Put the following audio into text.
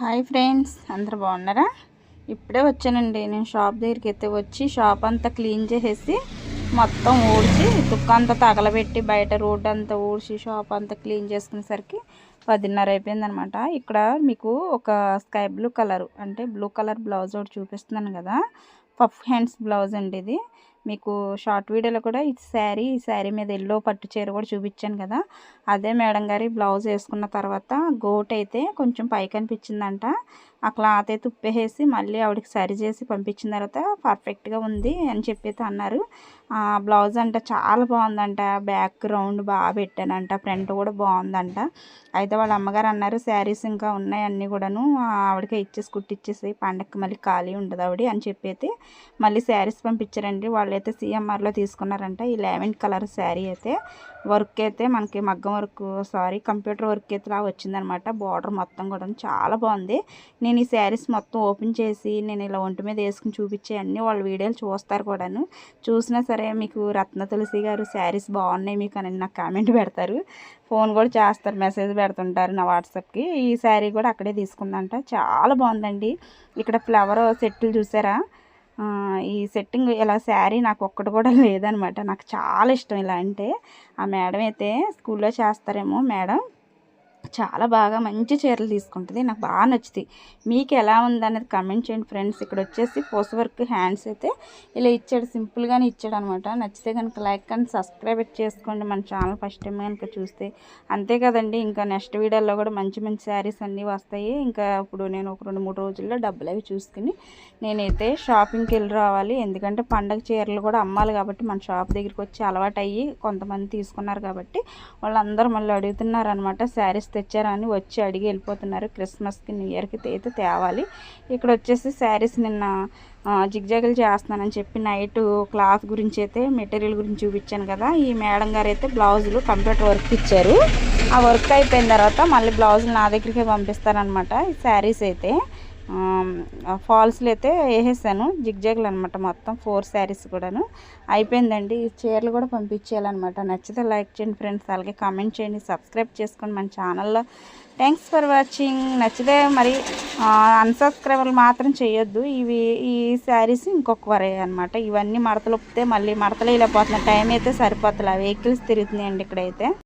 Hi friends అందరు బాగున్నారా? ఇప్పుడే వచ్చానండి. నేను షాప్ దగ్గరికి అయితే వచ్చి షాప్ అంతా క్లీన్ చేసేసి మొత్తం ఊడ్చి తుక్కంతా తగలబెట్టి బయట రోడ్డు అంతా ఊడ్చి షాప్ అంతా క్లీన్ చేసుకునేసరికి పదిన్నర అయిపోయిందనమాట. ఇక్కడ మీకు ఒక స్కై బ్లూ కలర్ అంటే బ్లూ కలర్ బ్లౌజ్ ఒకటి చూపిస్తున్నాను కదా. పఫ్ హ్యాండ్స్ బ్లౌజ్ అండి ఇది. మీకు షార్ట్ వీడియోలో కూడా ఈ శారీ ఈ శారీ మీద ఎల్లో పట్టు చీర కూడా చూపించాను కదా. అదే మేడం గారి బ్లౌజ్ వేసుకున్న తర్వాత గోట్ అయితే కొంచెం పైకి అనిపించిందంట. ఆ క్లాత్ అయితే ఉప్పేసి మళ్ళీ ఆవిడకి సరి చేసి పంపించిన తర్వాత పర్ఫెక్ట్గా ఉంది అని చెప్పి అన్నారు. బ్లౌజ్ అంట చాలా బాగుందంట. బ్యాక్ రౌండ్ బాగా పెట్టానంట. ఫ్రంట్ కూడా బాగుందంట. అయితే వాళ్ళ అమ్మగారు అన్నారు శారీస్ ఇంకా ఉన్నాయి అన్నీ కూడాను. ఆవిడకి ఇచ్చేసి కుట్టిచ్చేసి పండగకి మళ్ళీ ఖాళీ ఉండదు ఆవిడ అని చెప్పి మళ్ళీ శారీస్ పంపించారండి. వాళ్ళైతే సిఎంఆర్లో తీసుకున్నారంట. ఈ లెవెన్ కలర్ శారీ అయితే వర్క్ అయితే మనకి మగ్గం వర్క్ సారీ కంప్యూటర్ వర్క్ అయితే లాగా వచ్చిందనమాట. బార్డర్ మొత్తం కూడా చాలా బాగుంది. నేను ఈ శారీస్ మొత్తం ఓపెన్ చేసి నేను ఇలా ఒంటి మీద వేసుకుని చూపించే అన్నీ వాళ్ళ వీడియోలు చూస్తారు కూడాను. చూసినా సరే మీకు రత్న తులసి గారు శారీస్ బాగున్నాయి మీకు అని నాకు కామెంట్ పెడతారు. ఫోన్ కూడా చేస్తారు మెసేజ్ పెడుతుంటారు నా వాట్సాప్కి. ఈ శారీ కూడా అక్కడే తీసుకుందంట. చాలా బాగుందండి. ఇక్కడ ఫ్లవర్ సెట్లు చూసారా? ఈ సెట్టింగ్ ఇలా శారీ నాకు ఒక్కటి కూడా లేదనమాట. నాకు చాలా ఇష్టం ఇలా అంటే. ఆ మేడం అయితే స్కూల్లో చేస్తారేమో మేడం. చాలా బాగా మంచి చీరలు తీసుకుంటుంది. నాకు బాగా నచ్చుతాయి. మీకు ఎలా ఉంది అనేది కమెంట్ చేయండి ఫ్రెండ్స్ ఇక్కడ వచ్చేసి పోస్ వర్క్ హ్యాండ్స్ అయితే ఇలా ఇచ్చాడు. సింపుల్గానే ఇచ్చాడు అనమాట నచ్చితే కనుక లైక్ అండ్ సబ్స్క్రైబ్ చేసుకోండి. మన ఛానల్ ఫస్ట్ టైం కనుక చూస్తే అంతే కదండి. ఇంకా నెక్స్ట్ వీడియోలో కూడా మంచి మంచి శారీస్ అన్నీ వస్తాయి. ఇంకా ఇప్పుడు నేను ఒక రెండు మూడు రోజుల్లో డబ్బులు అవి చూసుకుని నేనైతే షాపింగ్కి వెళ్ళి రావాలి. ఎందుకంటే పండగ చీరలు కూడా అమ్మాలి కాబట్టి మన షాప్ దగ్గరికి వచ్చి అలవాటు అయ్యి కొంతమంది తీసుకున్నారు కాబట్టి వాళ్ళందరూ మళ్ళీ అడుగుతున్నారు అనమాట శారీస్ తెచ్చారా అని వచ్చి అడిగి వెళ్ళిపోతున్నారు. క్రిస్మస్కి న్యూ ఇయర్కి అయితే తేవాలి. ఇక్కడ వచ్చేసి శారీస్ నిన్న జిగ్జాగులు చేస్తున్నానని చెప్పి నైట్ క్లాత్ గురించి అయితే మెటీరియల్ గురించి చూపించాను కదా. ఈ మేడం గారు అయితే బ్లౌజులు కంప్యూటర్ వర్క్ ఇచ్చారు. ఆ వర్క్ అయిపోయిన తర్వాత మళ్ళీ బ్లౌజులు నా దగ్గరికి పంపిస్తారనమాట ఈ శారీస్ అయితే. ఫాల్స్లు అయితే వేసేసాను. జిగ్జాగ్లు అనమాట మొత్తం ఫోర్ శారీస్ కూడాను. అయిపోయిందండి. ఈ చీరలు కూడా పంపించేయాలన్నమాట. నచ్చితే లైక్ చేయండి ఫ్రెండ్స్. అలాగే కామెంట్ చేయండి. సబ్స్క్రైబ్ చేసుకోండి మన ఛానల్లో. Thanks for watching. నచ్చితే మరి అన్సబ్స్క్రైబర్లు మాత్రం చేయొద్దు. ఇవి ఈ శారీస్ ఇంకొక వరే అనమాట ఇవన్నీ మడతలు ఒప్పితే మళ్ళీ మడతలు వెళ్ళిపోతున్నాయి టైం అయితే సరిపోతుంది వెహికల్స్ తిరుగుతున్నాయండి ఇక్కడైతే.